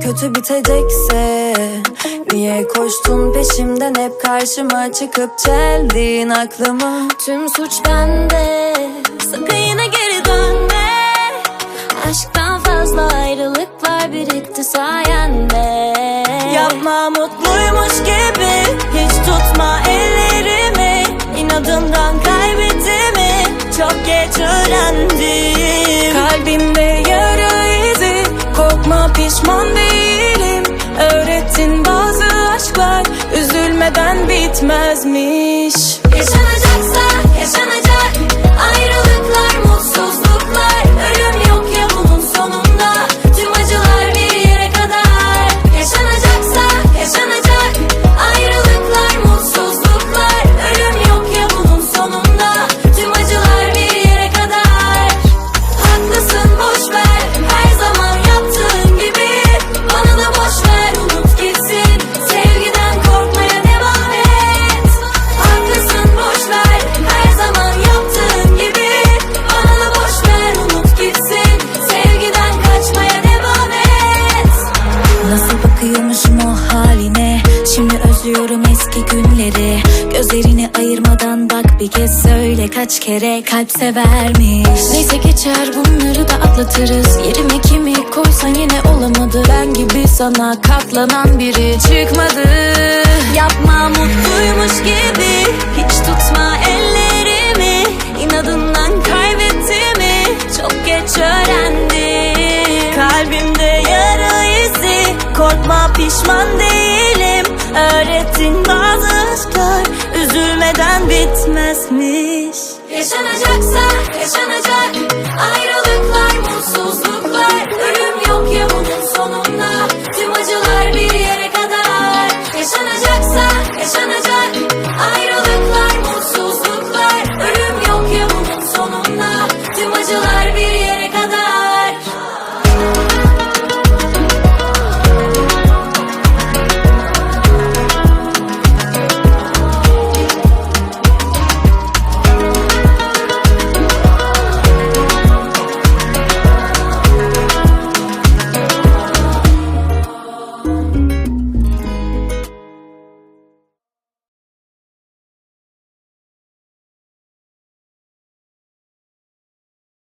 kötü bitecekse Niye koştun peşimden hep karşıma çıkıp çeldin aklımı Tüm suç bende Sakın yine geri dönme. Aşktan fazla ayrılıklar birikti sayende. Yapma mutluymuş gibi Hiç tutma ellerimi. İnadından kaybettiğimi Çok geç öğrendim. Kalbimde Üzülmeden bitmezmiş Bakıyormuşum o haline. Şimdi özlüyorum eski günleri. Gözlerini ayırmadan bak bir kez söyle Kaç kere kalp severmiş. Neyse geçer bunları da atlatırız. Yerime kimi koysan yine olamadı. Ben gibi sana katlanan biri çıkmadı. Yapma mutluymuş gibi. Hiç pişman değilim. Öğrettin bazı aşklar Üzülmeden bitmezmiş. Yaşanacaksa yaşanacak Ayrılıklar, mutsuzluklar. Ölüm yok ya bunun sonunda Tüm acılar bir yere kadar. Yaşanacaksa yaşanacak.